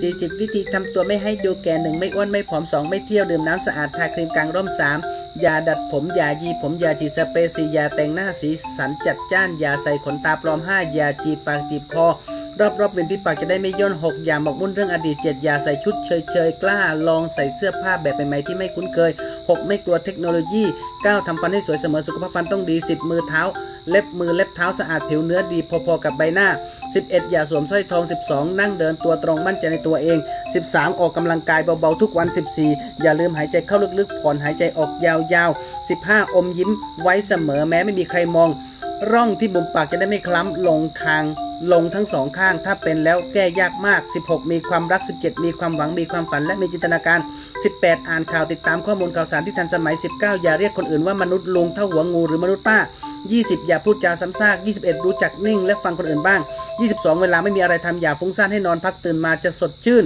40 วิธีทำตัวไม่ให้ดูแก่หนึ่งไม่อ้วนไม่ผอม2ไม่เที่ยวดื่มน้ำสะอาดทาครีมกลางร่ม3ยาดัดผมยายีผมยาจีดสเปรย์สียาแต่งหน้าสีสันจัดจ้านยาใส่ขนตาปลอม5ยาจีบปากจีบคอรอบรอบๆริมที่ปากจะได้ไม่ย่น6อย่าหมกมุ่นเรื่องอดีต7อย่าใส่ชุดเฉยเฉยๆกล้า ลองใส่เสื้อผ้าแบบใหม่ๆที่ไม่คุ้นเคย6ไม่กลัวเทคโนโลยี9ทำฟันให้สวยเสมอสุขภาพฟันต้องดี10มือเท้า เล็บมือเล็บเท้าสะอาดผิวเนื้อดีพอๆกับใบหน้า 11 อย่าสวมสร้อยทอง 12 นั่งเดินตัวตรงมั่นใจในตัวเอง 13 ออกกำลังกายเบาๆทุกวัน 14 อย่าลืมหายใจเข้าลึกๆผ่อนหายใจออกยาวๆ 15 อมยิ้มไว้เสมอแม้ไม่มีใครมอง ร่องที่บุมปากจะได้ไม่คล้ำลงทางลงทั้งสองข้าง ถ้าเป็นแล้วแก้ยากมาก 16 มีความรัก 17 มีความหวัง มีความฝัน และมีจินตนาการ 18 อ่านข่าวติดตามข้อมูลข่าวสารที่ทันสมัย 19 อย่าเรียกคนอื่นว่ามนุษย์ลุงเท่าหัวงูหรือมนุษย์ป้า 20 อย่าพูดจาซ้ำซาก21 รู้จักนิ่ง และฟังคนอื่นบ้าง 22 เวลาไม่มีอะไรทำอย่าฟุ้งซ่านให้นอนพักตื่นมาจะสดชื่น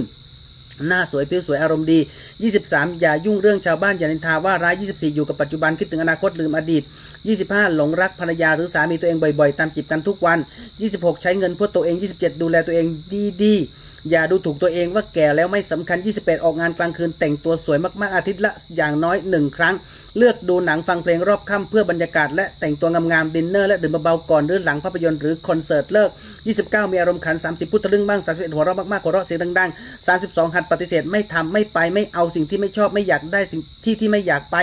หน้าสวยผิวสวยอารมณ์ดี 23 อย่ายุ่งเรื่องชาวบ้านอย่านินทาว่าร้าย 24 อยู่กับปัจจุบันคิดถึงอนาคตลืมอดีต 25 หลงรักภรรยาหรือสามีตัวเองบ่อยๆ ตามจีบกันทุกวัน 26 ใช้เงินเพื่อตัวเอง 27 ดูแลตัวเองดีๆ อย่าดูถูกตัวเองว่าแก่แล้วไม่สำคัญ 28 ออกงานกลางคืนแต่งตัวสวยมากๆอาทิตย์ละอย่างน้อย1ครั้ง เลือกดูหนังฟังเพลงรอบค่ำเพื่อบรรยากาศและแต่งตัวงามๆดินเนอร์และดื่มเบาๆก่อนหรือหลังภาพยนตร์หรือคอนเสิร์ตเลิก 29 มีอารมณ์ขัน 30พุทธลึ่งบ้าง 31 หัวเราะมากๆหัวเราะเสียงดังๆ 32 หัดปฏิเสธไม่ทำไม่ไปไม่เอาสิ่งที่ไม่ชอบไม่อยากได้สิ่งที่ที่ไม่อยากไป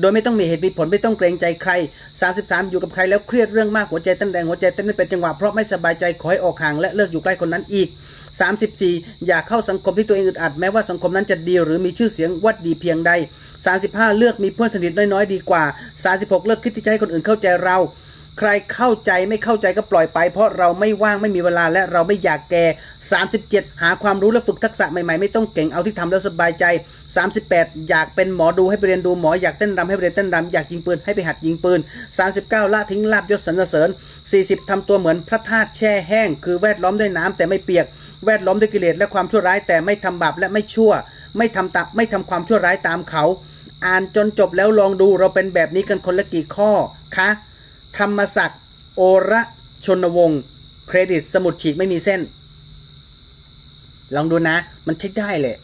โดยไม่ต้องมีเหตุมีผลไม่ต้องเกรงใจใคร 33 อยู่กับใครแล้วเครียดเรื่องมากหัวใจเต้นแรงหัวใจเต้นไม่เป็นจังหวะเพราะไม่สบายใจขอให้ออกห่างและเลิกอยู่ใกล้คนนั้นอีก 34 อย่าเข้าสังคมที่ตัวเองอึดอัดแม้ว่าสังคมนั้นจะดีหรือมีชื่อเสียงวัดดีเพียงใด 35 เลือกมีเพื่อนสนิทน้อยๆดีกว่า 36 เลิกคิดที่จะให้คนอื่นเข้าใจเรา ใครเข้าใจไม่เข้าใจก็ปล่อยไป เพราะเราไม่ว่างไม่มีเวลาและเราไม่อยากแก่ 37 หาความรู้และฝึกทักษะใหม่ๆ ไม่ต้องเก่งเอาที่ทำแล้วสบายใจ 38 อยากเป็นหมอดูให้ไปเรียนดูหมออยากเต้นรำให้ไปเรียนเต้นรำอยากยิงปืนให้ไปหัดยิงปืน 39 ละทิ้งลาบยศสรรเสริญ 40ทำตัวเหมือนพระธาตุแช่แห้ง คือแวดล้อมด้วยน้ำแต่ไม่เปียก แวดล้อมด้วยกิเลสและความชั่วร้ายแต่ไม่ทำบาปและไม่ชั่ว ไม่ทำตามไม่ทำความชั่วร้ายตามเขา อ่านจนจบแล้วลองดูเราเป็นแบบนี้กันคนละกี่ข้อคะ ธรรมศักดิ์โอระชนวงศ์เครดิตสมุดฉีกไม่มีเส้น ลองดูนะ มันเช็คได้เลย